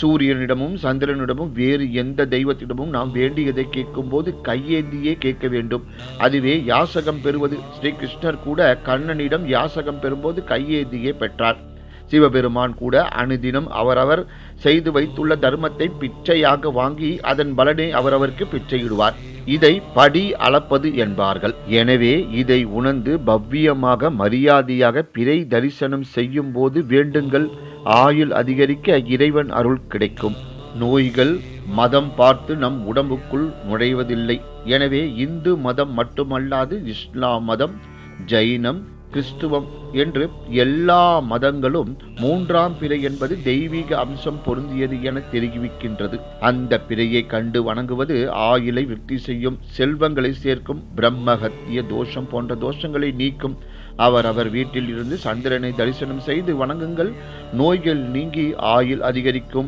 சூரியனிடமும் சந்திரனிடமும் வேறு எந்த தெய்வத்திடமும் நாம் வேண்டியதை கேட்கும்போது கையேந்தியே கேட்க வேண்டும். அதுவே யாசகம் பெறுவது. ஸ்ரீகிருஷ்ணர் கூட கண்ணனிடம் யாசகம் பெறும்போது கையேந்தியே பெற்றார். சிவபெருமான் கூட அனுதினம் அவரவர் செய்து வைத்துள்ள தர்மத்தை பிச்சையாக வாங்கி அதன் பலனை அவரவருக்கு பிச்சையிடுவார். இதை படி அளப்பது என்பார்கள். எனவே இதை உணர்ந்து பவ்யமாக மரியாதையாக பிறை தரிசனம் செய்யும் போது வேண்டுங்கள். ஆயுள் அதிகரிக்க இறைவன் அருள் கிடைக்கும். நோய்கள் மதம் பார்த்து நம் உடம்புக்குள் நுழைவதில்லை. எனவே இந்து மதம் மட்டுமல்லாது இஸ்லாம் மதம் ஜைனம் கிறிஸ்துவம் என்று எல்லா மதங்களும் மூன்றாம் பிறை என்பது தெய்வீக அம்சம் பொருந்தியது என தெரிவிக்கின்றது. அந்த பிறையை கண்டு வணங்குவது ஆயுளை விருத்தி செய்யும் செல்வங்களை சேர்க்கும் பிரம்மஹத்திய தோஷம் போன்ற தோஷங்களை நீக்கும். அவர் அவர் வீட்டில் இருந்து சந்திரனை தரிசனம் செய்து வணங்குங்கள். நோய்கள் நீங்கி ஆயுள் அதிகரிக்கும்.